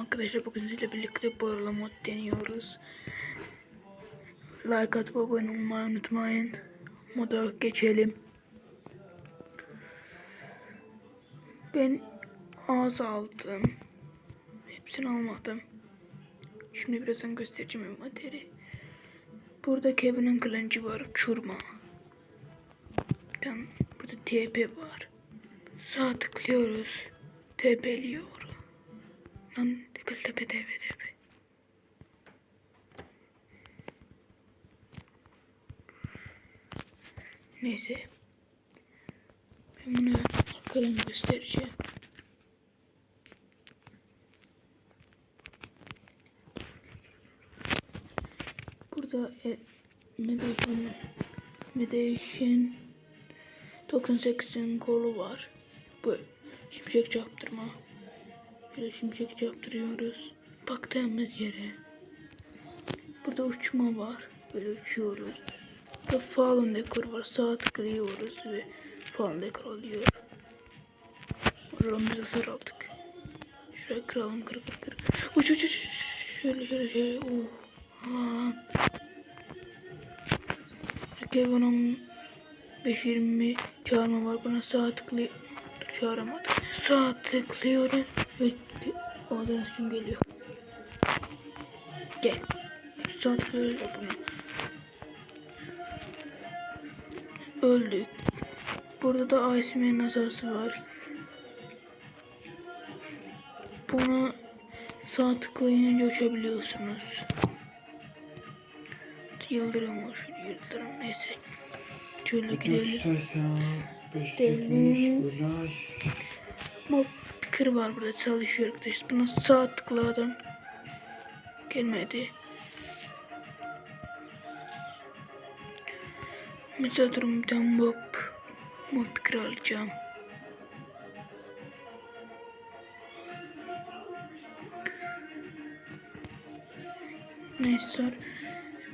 Arkadaşlar bugün sizinle birlikte Borla mod deniyoruz. Like atıp abone olmayı unutmayın. Moda geçelim. Ben az aldım. Hepsini almadım. Şimdi birazdan göstereceğim envanteri. Burada Kevin'in kılıncı var. Uçurma. Tam burada TP var. Sağ tıklıyoruz. TP'liyor. Lan tepe tepe tepe. Neyse. Ben bunu arkadan göstereceğim. Burada e, Mediation Mediation 98'in kolu var. Bu şimşek çarptırma. Böyle şimşek yaptırıyoruz. Baktığımız yere. Burada uçma var. Böyle uçuyoruz. Burada fallen dekor var. Sağa tıklıyoruz ve fallen dekor oluyor. Oradan biz hasar aldık. Şuraya kıralım kır kır kır. Uç uç uç. Şöyle şöyle şöyle. Oh. Lan. Kevin'in 520 çağırma var. Buna sağ tıklıyor. Dur çağıramadım. Sağ tıklıyoruz ve oradan için geliyor. Gel. Sağ tıklıyoruz ve buna. Öldük. Burada da Iceman asası var. Buna sağ tıklayınca uçabiliyorsunuz. Yıldırım var yıldırım neyse. Şöyle gidelim. 480, Gidelim. 570, Bulay. Mob picker var burada çalışıyor arkadaşlar. Buna sağ tıkladım. Gelmedi. Mesela durumdan mob mob picker alacağım. Neyse sonra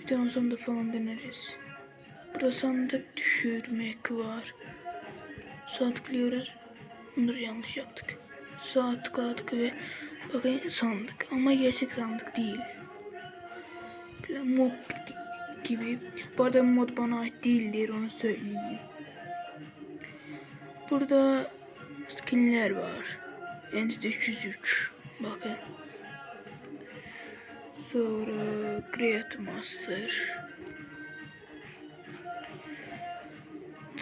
bir daha sonunda falan deneriz. Burada sandık düşürmek var. Sağ tıklıyoruz. Bunları yanlış yaptık. Sağ tıkladık ve bakın sandık. Ama gerçek sandık değil. Mod gi- gibi. Bu arada mod bana ait değildir onu söyleyeyim. Burada skinler var. Entity 303. Bakın. Sonra Create Master.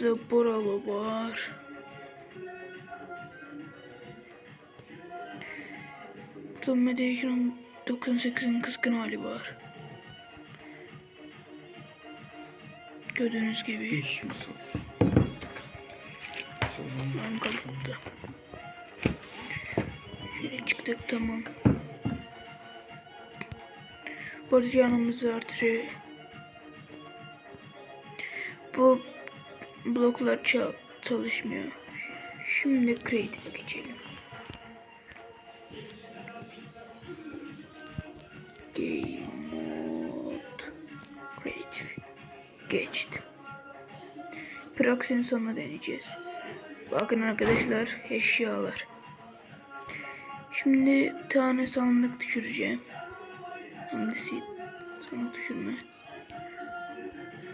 Burada Boralo var. Burada Mediation 98'in kızgın hali var. Gördüğünüz gibi. 5 mi son? Ben kalktı. Şöyle çıktık tamam. Bu arada canımızı artırıyor. Bu bloklar ça- çalışmıyor. Şimdi creative geçelim. Game mode creative geçtim. Proxy'nin sonuna deneyeceğiz. Bakın arkadaşlar eşyalar. Şimdi tane sandık düşüreceğim. Hangisi? Sandık düşürme.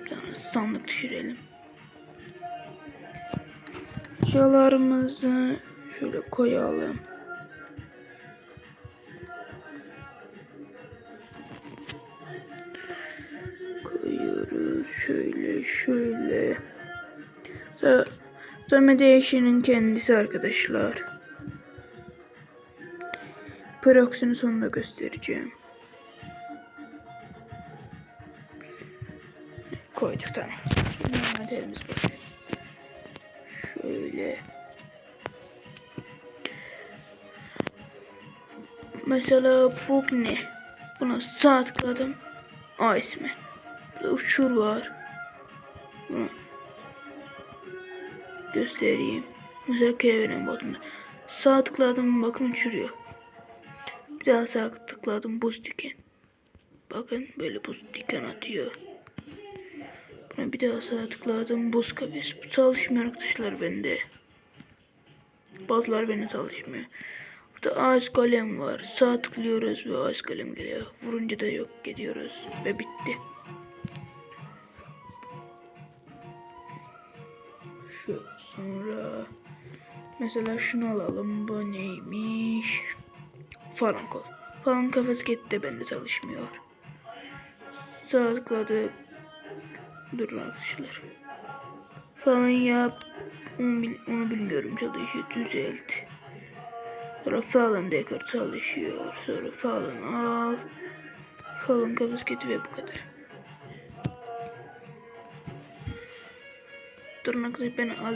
Tane sandık düşürelim. Eşyalarımızı şöyle koyalım. Koyuyoruz şöyle şöyle. Sonra Mediation'ın kendisi arkadaşlar. Proxy'nin sonunda göstereceğim. Koyduk tamam. Şimdi boş. Şöyle. Mesela bu ne? Buna sağ tıkladım. A ismi. Burada uçur var. Bunu göstereyim. Mesela Kevin'in botunda. Sağ tıkladım bakın uçuruyor. Bir daha sağ tıkladım buz diken. Bakın böyle buz diken atıyor. Buna bir daha sağ tıkladım buz kafes. Bu çalışmıyor arkadaşlar bende. Bazıları bende çalışmıyor. Burada ağaç kalem var. Sağ tıklıyoruz ve ağaç kalem geliyor. Vurunca da yok gidiyoruz ve bitti. Şu sonra mesela şunu alalım. Bu neymiş? Falan kol. Falan kafası gitti bende çalışmıyor. Sağ tıkladık. Durun arkadaşlar. Falan yap. Onu, bil- onu bilmiyorum çalışıyor. Düzelt. Sonra falan dekor çalışıyor. Sonra falan al. Falan kafası gitti ve bu kadar. Arkadaşlar ben al.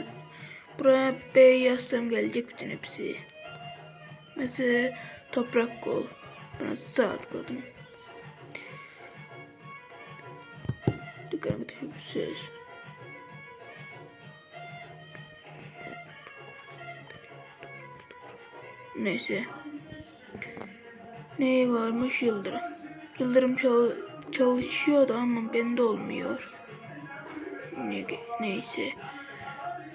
Buraya B yazsam gelecek bütün hepsi. Mesela toprak kol. Buna sağ tıkladım. Bu ses. Neyse. Ne varmış Yıldırım. Yıldırım çal çalışıyor da ama bende olmuyor. Ne neyse.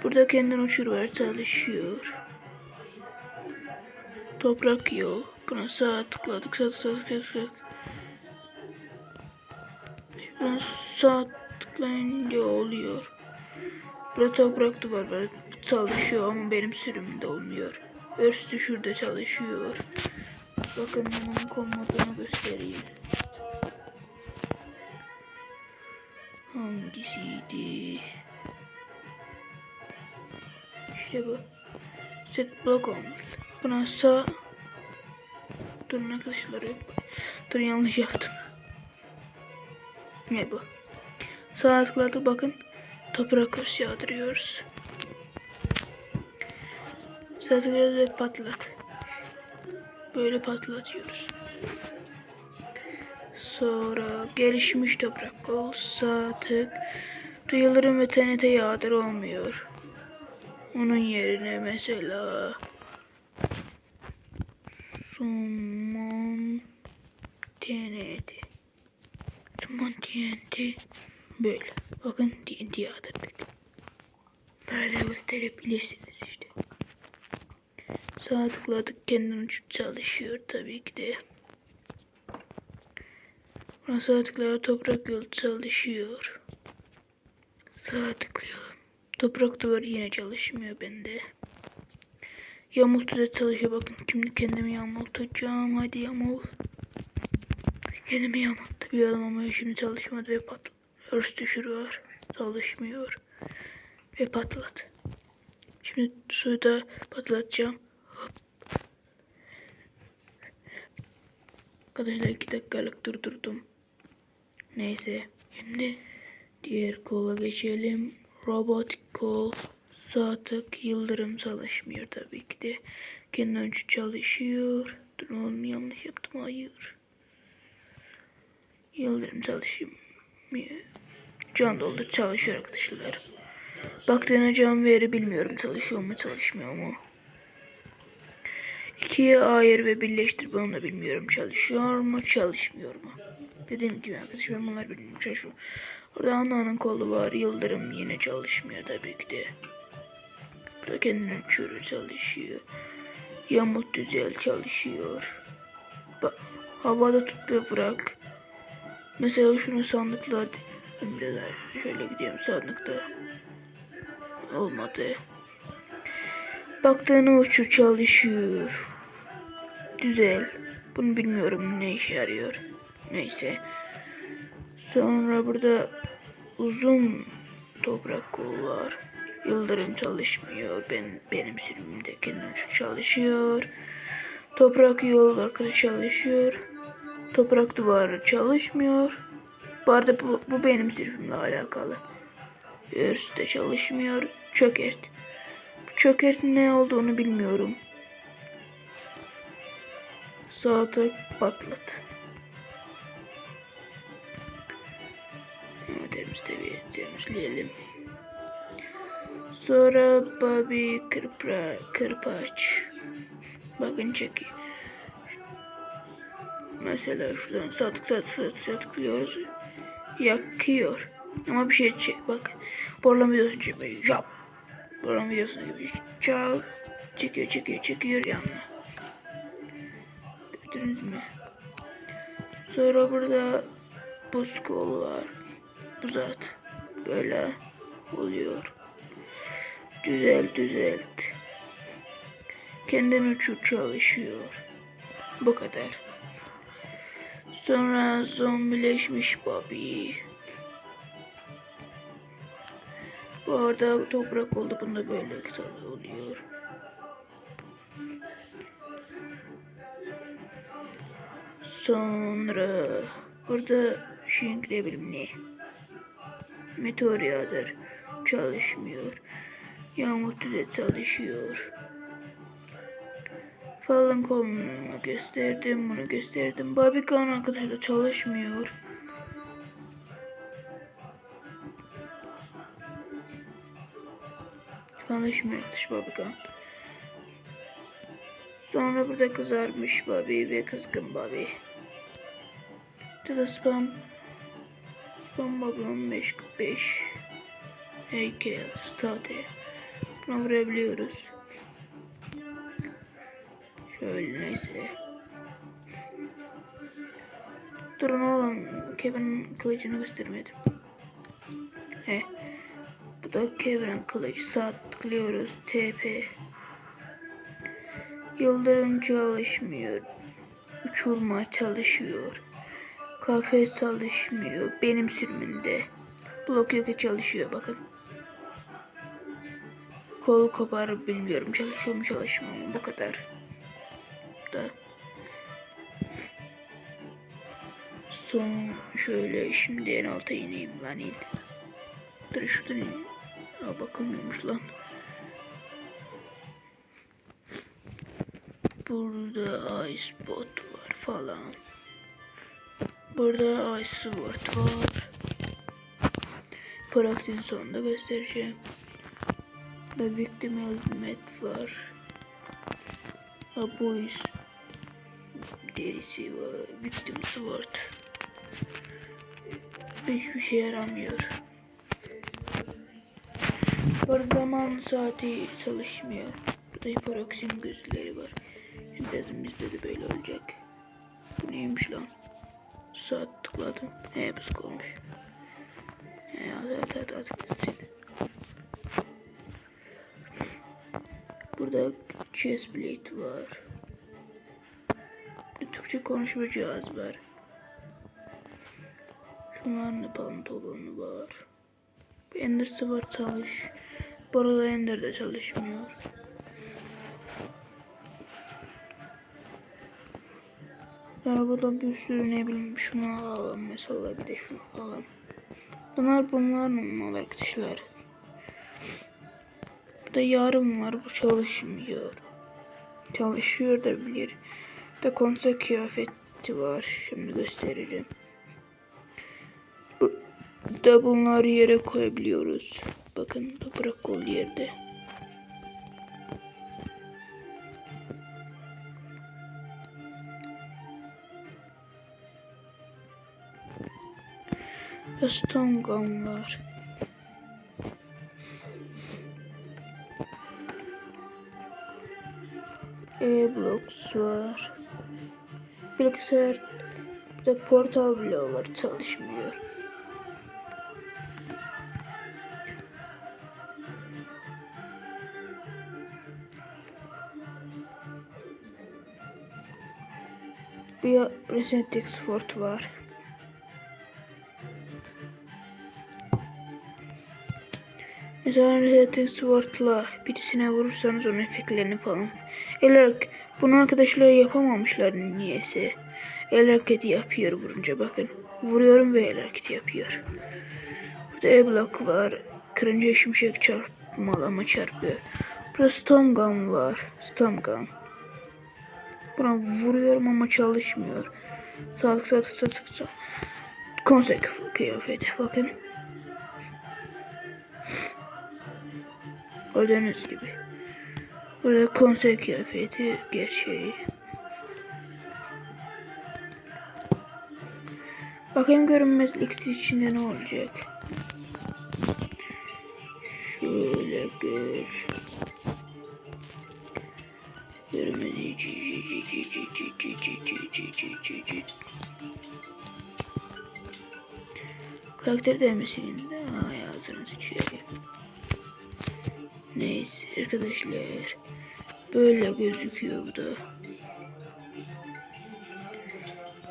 Burada kendini uçuruver çalışıyor. Toprak yol. Buna sağ tıkladık. Sağ sağ sağ sağ. Buna sağ tıklayınca oluyor. Burada toprak duvar var. Çalışıyor ama benim sürümümde olmuyor. Örstü şurada çalışıyor. Bakın ben onun komutunu göstereyim. Hangisiydi? İşte bu. Set block on. Buna sağ... Durun arkadaşlar. Dur yanlış yaptım. Ne bu? Sağ tıkladı bakın. Toprak kurs yağdırıyoruz. Sağ tıklıyoruz ve patlat. Böyle patlatıyoruz. Sonra gelişmiş toprak kol sağ tık. Duyularım ve TNT yağdır olmuyor. Onun yerine mesela Summon TNT Summon TNT Böyle. Bakın TNT yağdırdık. Böyle gösterebilirsiniz işte. Sağ tıkladık kendini çalışıyor tabii ki de. Buna sağ tıklayalım toprak yolu çalışıyor. Sağ tıklayalım. Toprak duvar yine çalışmıyor bende. Yamultu da çalışıyor bakın. Şimdi kendimi yamultacağım. Hadi yamul. Kendimi yamultabiliyorum ama şimdi çalışmadı ve patladı. Örs düşürüyor. Çalışmıyor. Ve patlat. Şimdi suyu da patlatacağım. Hop. Arkadaşlar iki dakikalık durdurdum. Neyse. Şimdi diğer kola geçelim. Robotik kol. Sağ tık yıldırım çalışmıyor tabii ki de. Kendi önce çalışıyor. Dur oğlum yanlış yaptım. Hayır. Yıldırım çalışmıyor. Can doldu çalışıyor arkadaşlar. Baktığına can veri bilmiyorum çalışıyor mu çalışmıyor mu. İkiye ayır ve birleştir ben onu bilmiyorum çalışıyor mu çalışmıyor mu. Dediğim gibi arkadaşlar ben bunları bilmiyorum çalışıyor. Orada ananın kolu var yıldırım yine çalışmıyor tabii ki de. Burada kendini uçuruyor çalışıyor. Yamut düzel çalışıyor. Bak havada tut ve bırak. Mesela şunu sandıkla biraz şöyle gidiyorum sandıkta. Olmadı. Baktığını uçur çalışıyor. Güzel. Bunu bilmiyorum ne işe yarıyor. Neyse. Sonra burada uzun toprak kolu var. Yıldırım çalışmıyor. Ben benim sürümümde kendim çalışıyor. Toprak yol arkadaşı çalışıyor. Toprak duvarı çalışmıyor. Bu arada bu, bu benim sürümümle alakalı. Örs de çalışmıyor. Çökert. Çökert ne olduğunu bilmiyorum. Sağ tık patlat. Bir temizleyelim. Sonra Bobby kırpa, kırpaç. Bakın çekiyor. Mesela şuradan satık satık satık satıklıyoruz. Yakıyor. Ama bir şey çek bak. Borlama videosunu çekiyor. Yap. Borlama videosunu gibi çal. Çekiyor çekiyor çekiyor yanına. Gördünüz mü? Sonra burada buz kol var. Uzat. Böyle oluyor. Düzelt düzelt. Kendin uçup çalışıyor. Bu kadar. Sonra zombileşmiş Bobby. Bu arada toprak oldu. Bunda böyle tabii oluyor. Sonra burada şey ne bileyim ne. Meteor yağdır. Çalışmıyor. Yağmur tüde çalışıyor. Falan kolunu gösterdim, bunu gösterdim. Babikan arkadaşlar çalışmıyor. Çalışmıyor dış Babikan. Sonra burada kızarmış Bobby ve kızgın Bobby. Burada spam. Spam Bobby 1545. Heykel, state. Buna vurabiliyoruz. Şöyle neyse. Durun oğlum. Kevin'in kılıcını göstermedim. He. Bu da Kevin'in kılıcı. Sağ tıklıyoruz. TP. Yıldırım çalışmıyor. Uçurma çalışıyor. Kafe çalışmıyor. Benim sürümünde. Blok yoga çalışıyor bakın. Kol koparıp bilmiyorum çalışıyor mu çalışmıyor mu bu kadar. Da. Son şöyle şimdi en alta ineyim lan in. Dur şuradan in. Aa, bakılmıyormuş lan. Burada ice bot var falan. Burada ice sword var. Praksin sonunda göstereceğim. Burada victim helmet var. Ha bu iş derisi var. Victim sword. Hiçbir şey yaramıyor. Bu zaman saati çalışmıyor. Burada hiperoksin gözleri var. Bizde de böyle olacak. Bu neymiş lan? Saat tıkladım. He pısk olmuş. He hadi hadi artık. Burada chestplate var. Türkçe konuşma cihaz var. Şunların da pantolonu var. Ender'sı var çalış. Bu arada Ender de çalışmıyor. Arabada bir sürü ne bileyim şunu alalım mesela bir de şunu alalım. Bunlar bunlar normal arkadaşlar. Burada yarım var bu çalışmıyor. Çalışıyor da bilir. Burada konser kıyafeti var. Şimdi göstereceğim. Burada bunları yere koyabiliyoruz. Bakın bırak kol yerde. Stone var. E-Blocks var. Bilgisayar de portal var çalışmıyor. Bir Resident Export var. Mesela Resident Sword'la birisine vurursanız onun efektlerini falan. El bunu arkadaşlar yapamamışlar niyeyse. El hareketi yapıyor vurunca bakın. Vuruyorum ve el hareketi yapıyor. Burada E blok var. Kırınca şimşek çarpmalama çarpıyor. Burada Storm Gun var. Storm Gun. Buna vuruyorum ama çalışmıyor. Sağlık sağlık sağlık sağlık. Konsek kıyafeti bakın. Gördüğünüz gibi. Burada konser kıyafeti gerçeği. Bakayım görünmezlik içinde ne olacak. Şöyle gör. Görünmezlik Karakter değmesinin de ağzını sıçıyor. Neyse arkadaşlar. Böyle gözüküyor bu da.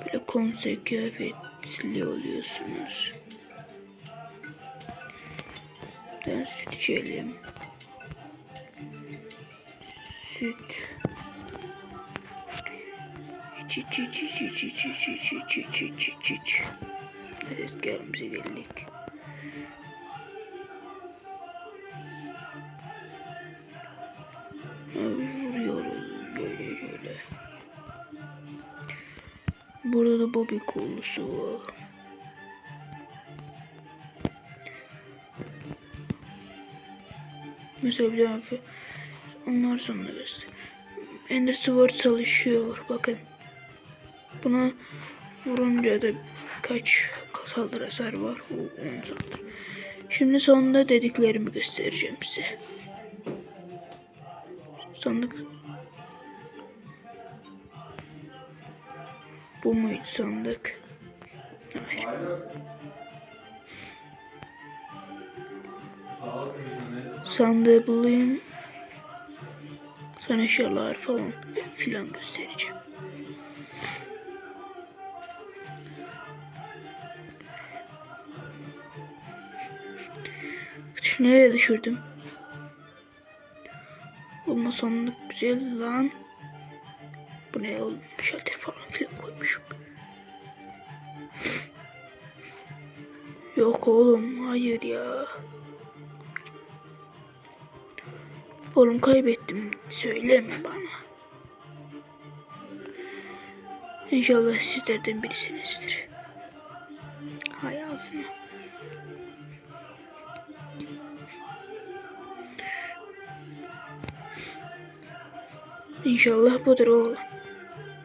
Böyle konser kıyafetli oluyorsunuz. Ben süt içelim. Süt. İç iç iç iç iç iç iç iç iç iç iç iç eski yerimize geldik. Vuruyoruz böyle şöyle. Burada da Bobby kolusu var. Mesela bir tane onlar sonra göster. Ender Sword çalışıyor. Bakın. Buna vurunca da kaç saldırı hasar var? O 10 saldırı. Şimdi sonunda dediklerimi göstereceğim size. Sandık. Bu muydu sandık? Hayır. Sandığı bulayım. Sana eşyalar falan filan göstereceğim. Nereye düşürdüm? Ama sandık güzel lan. Bu ne oğlum? Şalter falan filan koymuşum. Yok oğlum hayır ya. Oğlum kaybettim. Söyleme bana. İnşallah sizlerden birisinizdir. Hay ağzına. İnşallah budur oğlum.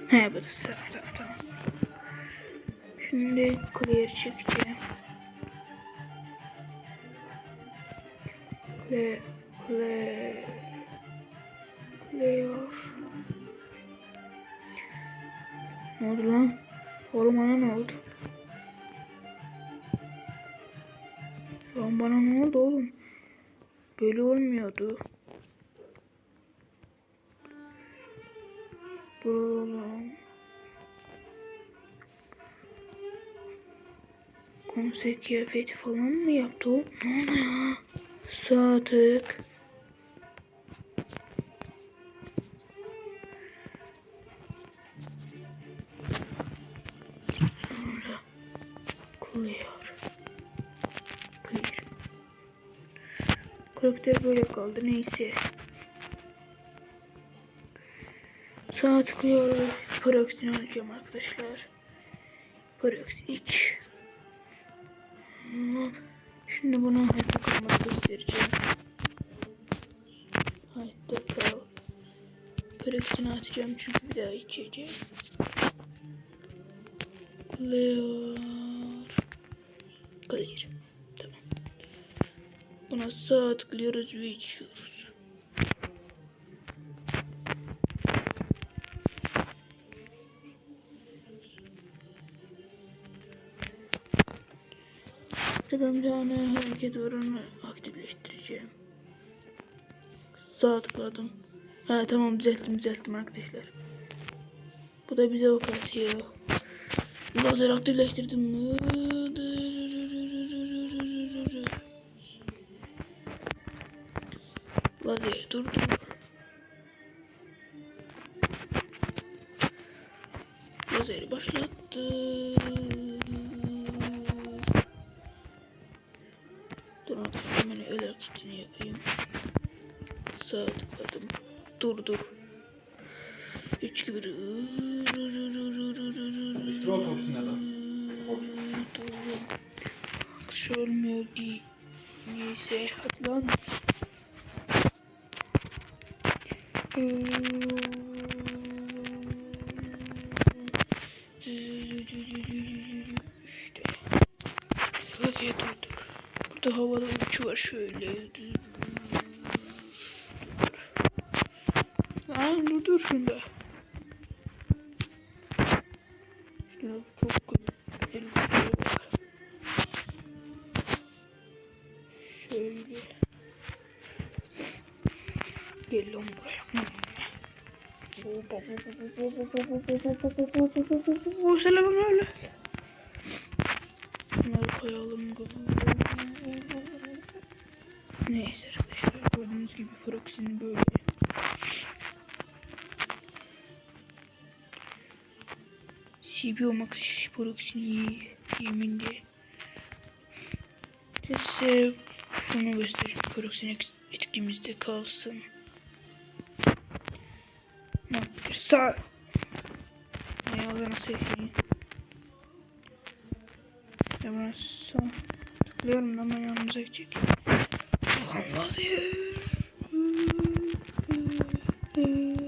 He budur. Tamam tamam tamam. Şimdi clear çekeceğim. Clear. Clear. Clear. Ne oldu lan? Oğlum bana ne oldu? Lan bana ne oldu oğlum? Böyle olmuyordu. Konsey kıyafeti falan mı yaptı oğlum? Ne oldu ya? Sadık. Sonra kılıyor. Kıyır. Böyle kaldı neyse. Saat kılıyoruz. Proxy'ni alacağım arkadaşlar. Proxy 2 bunu şimdi bunu hayatta kalma göstereceğim. Hayatta kal. Börekten atacağım çünkü bir daha içeceğim. Clear. Clear. Tamam. Buna sağ tıklıyoruz ve içiyoruz. Tane hareket onu aktifleştireceğim. Sağ tıkladım. Ha tamam düzelttim düzelttim arkadaşlar. Bu da bize ok atıyor. Lazer aktifleştirdim. Hadi dur dur. Lazeri başlattı. Hareketini yapayım. Sağa tıkladım. Dur dur. 3 gibi. Üstüne otobüsün ya da. Dur. Kış olmuyor ki. Neyse hadi lan. İşte. var şöyle. Aa, dur dur şunda. Şuna çok güzel bir şey var. Şöyle. Gel lan buraya. Selam öyle. Bunları koyalım. Neyse arkadaşlar gördüğünüz gibi proxy'nin böyle. CB olmak proxy'ni iyi. Yeminli. Size şunu göstereceğim. Proxy'nin etkimizde kalsın. Marker sağ. Ayağla nasıl yaşayayım? Ya buna sağ tıklıyorum ama yanımıza gidecek. Olmaz ya. Bir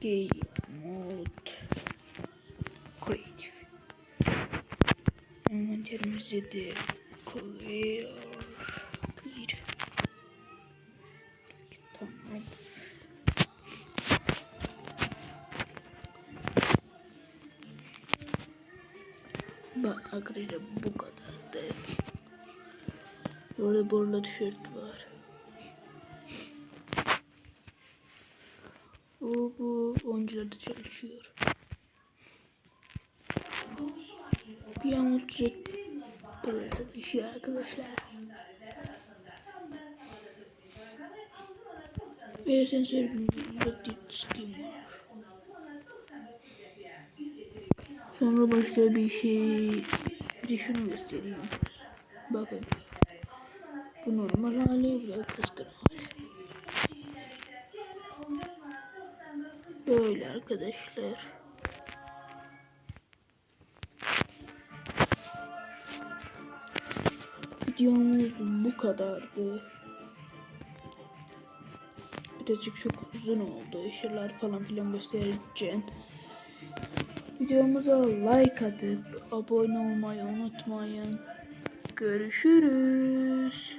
game mode creative. Envanterimize de clear clear tamam. Bak arkadaşlar bu kadar da. Orada borla tişört çalışıyor. An 30 burada çalışıyor arkadaşlar. Ve sensör Steam var. Sonra başka bir şey bir şunu göstereyim. Bakın. Bu normal hali ve kıskın hali. Böyle arkadaşlar. Videomuz bu kadardı. Birazcık çok uzun oldu. Işırlar falan filan göstereceğim. Videomuza like atıp abone olmayı unutmayın. Görüşürüz.